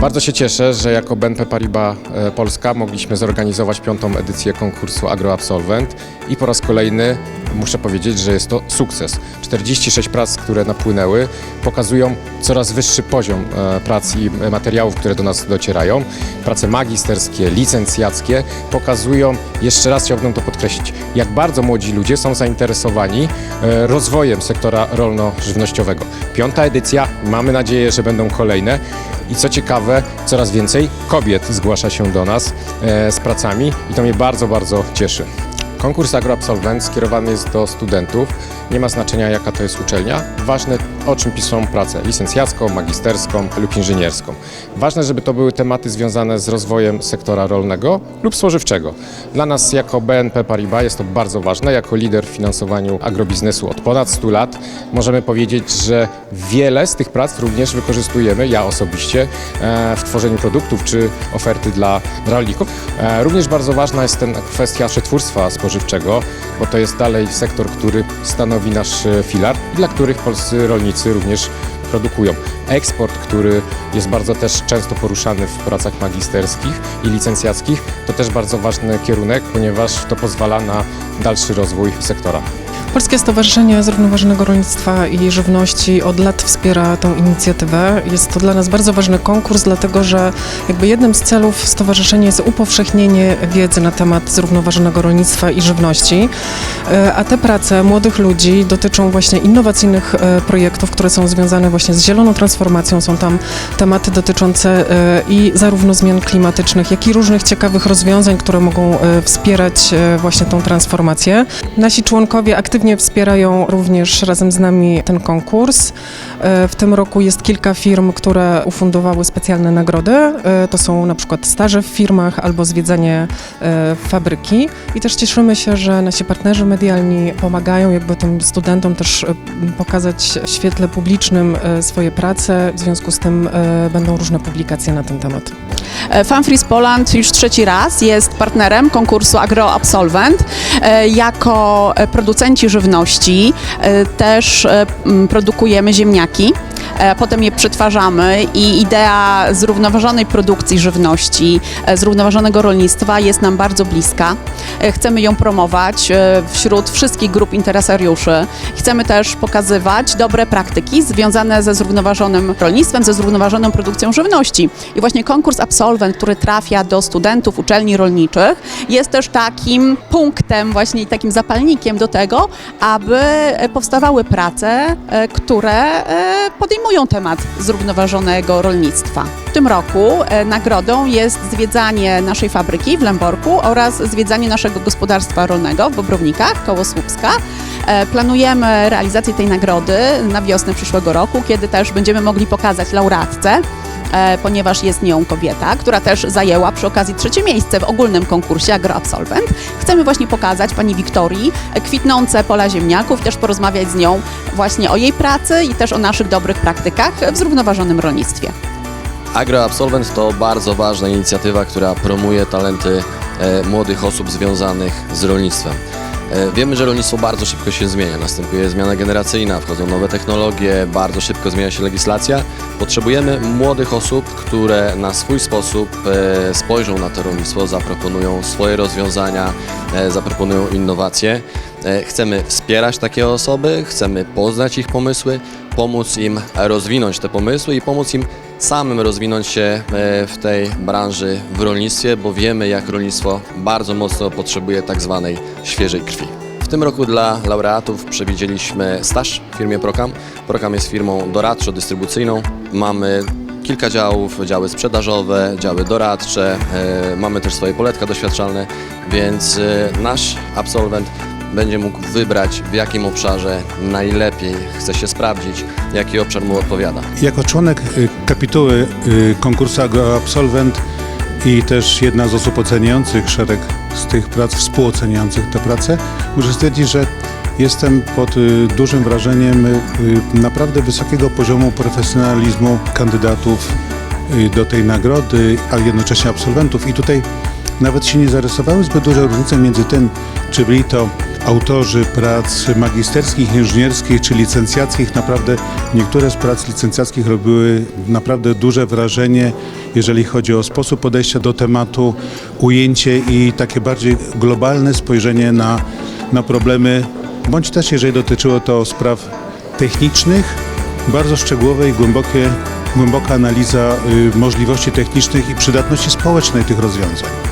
Bardzo się cieszę, że jako BNP Paribas e, Polska mogliśmy zorganizować piątą edycję konkursu Agroabsolvent i po raz kolejny muszę powiedzieć, że jest to sukces. 46 prac, które napłynęły, pokazują coraz wyższy poziom e, prac i materiałów, które do nas docierają. Prace magisterskie, licencjackie pokazują, jeszcze raz chciałbym to podkreślić, jak bardzo młodzi ludzie są zainteresowani e, rozwojem sektora rolno-żywnościowego. Piąta edycja, mamy nadzieję, że będą kolejne. I co ciekawe, coraz więcej kobiet zgłasza się do nas e, z pracami i to mnie bardzo, bardzo cieszy. Konkurs Agroabsolwent skierowany jest do studentów. Nie ma znaczenia, jaka to jest uczelnia. Ważne, o czym piszą pracę licencjacką, magisterską lub inżynierską. Ważne, żeby to były tematy związane z rozwojem sektora rolnego lub spożywczego. Dla nas jako BNP Paribas jest to bardzo ważne. Jako lider w finansowaniu agrobiznesu od ponad 100 lat możemy powiedzieć, że wiele z tych prac również wykorzystujemy, ja osobiście, e, w tworzeniu produktów czy oferty dla, rolników. E, Również bardzo ważna jest ten kwestia przetwórstwa spożywczego, bo to jest dalej sektor, który stanowi nasz e, filar dla których polscy rolnicy również produkują. Eksport, który jest bardzo też często poruszany w pracach magisterskich i licencjackich, to też bardzo ważny kierunek, ponieważ to pozwala na dalszy rozwój sektora. Polskie Stowarzyszenie Zrównoważonego Rolnictwa i Żywności od lat wspiera tą inicjatywę. Jest to dla nas bardzo ważny konkurs, dlatego że jakby jednym z celów stowarzyszenia jest upowszechnienie wiedzy na temat zrównoważonego rolnictwa i żywności. E, A te prace młodych ludzi dotyczą właśnie innowacyjnych e, projektów, które są związane właśnie z zieloną transformacją. Są tam tematy dotyczące e, i zarówno zmian klimatycznych, jak i różnych ciekawych rozwiązań, które mogą wspierać właśnie tą transformację. Nasi członkowie aktywnie wspierają również razem z nami ten konkurs. E, W tym roku jest kilka firm, które ufundowały specjalne nagrody. E, To są na przykład staże w firmach albo zwiedzanie e, fabryki. I też cieszymy się, że nasi partnerzy medialni pomagają jakby tym studentom też pokazać w świetle publicznym swoje prace. W związku z tym będą różne publikacje na ten temat. Fanfreeze Poland już trzeci raz jest partnerem konkursu Agroabsolvent. Jako producenci żywności e, też e, produkujemy ziemniaki. E, Potem je przetwarzamy i idea zrównoważonej produkcji żywności, e, zrównoważonego rolnictwa jest nam bardzo bliska. E, Chcemy ją promować wśród wszystkich grup interesariuszy. Chcemy też pokazywać dobre praktyki związane ze zrównoważonym rolnictwem, ze zrównoważoną produkcją żywności. I właśnie konkurs Absolwent, który trafia do studentów uczelni rolniczych, jest też takim punktem, właśnie takim zapalnikiem do tego, aby powstawały prace, które e, podejmują temat zrównoważonego rolnictwa. W tym roku e, nagrodą jest zwiedzanie naszej fabryki w Lęborku oraz zwiedzanie naszego gospodarstwa rolnego w Bobrownikach koło Słupska. E, Planujemy realizację tej nagrody na wiosnę przyszłego roku, kiedy też będziemy mogli pokazać laureatce ponieważ jest nią kobieta, która też zajęła przy okazji trzecie miejsce w ogólnym konkursie Agroabsolvent. Chcemy właśnie pokazać pani Wiktorii e, kwitnące pola ziemniaków, też porozmawiać z nią właśnie o jej pracy i też o naszych dobrych praktykach w zrównoważonym rolnictwie. Agroabsolvent to bardzo ważna inicjatywa, która promuje talenty e, młodych osób związanych z rolnictwem. E, Wiemy, że rolnictwo bardzo szybko się zmienia, następuje zmiana generacyjna, wchodzą nowe technologie, bardzo szybko zmienia się legislacja. Potrzebujemy młodych osób, które na swój sposób e, spojrzą na to rolnictwo, zaproponują swoje rozwiązania, e, zaproponują innowacje. E, Chcemy wspierać takie osoby, chcemy poznać ich pomysły, pomóc im rozwinąć te pomysły i pomóc im samym rozwinąć się e, w tej branży w rolnictwie, bo wiemy jak rolnictwo bardzo mocno potrzebuje tak zwanej świeżej krwi. W tym roku dla laureatów przewidzieliśmy staż w firmie Procam. Procam jest firmą doradczo-dystrybucyjną. Mamy kilka działów, działy sprzedażowe, działy doradcze, e, mamy też swoje poletka doświadczalne, więc nasz absolwent będzie mógł wybrać w jakim obszarze najlepiej chce się sprawdzić, jaki obszar mu odpowiada. Jako członek y, kapituły y, konkursu Agroabsolvent i też jedna z osób oceniających szereg z tych prac, współoceniających te prace, muszę stwierdzić, że jestem pod y, dużym wrażeniem naprawdę wysokiego poziomu profesjonalizmu kandydatów do tej nagrody, a jednocześnie absolwentów. I tutaj nawet się nie zarysowały zbyt duże różnice między tym, czy byli to autorzy prac magisterskich, inżynierskich czy licencjackich. Naprawdę niektóre z prac licencjackich robiły naprawdę duże wrażenie, jeżeli chodzi o sposób podejścia do tematu, ujęcie i takie bardziej globalne spojrzenie na, na problemy, bądź też jeżeli dotyczyło to spraw technicznych, bardzo szczegółowe i głębokie, głęboka analiza y, możliwości technicznych i przydatności społecznej tych rozwiązań.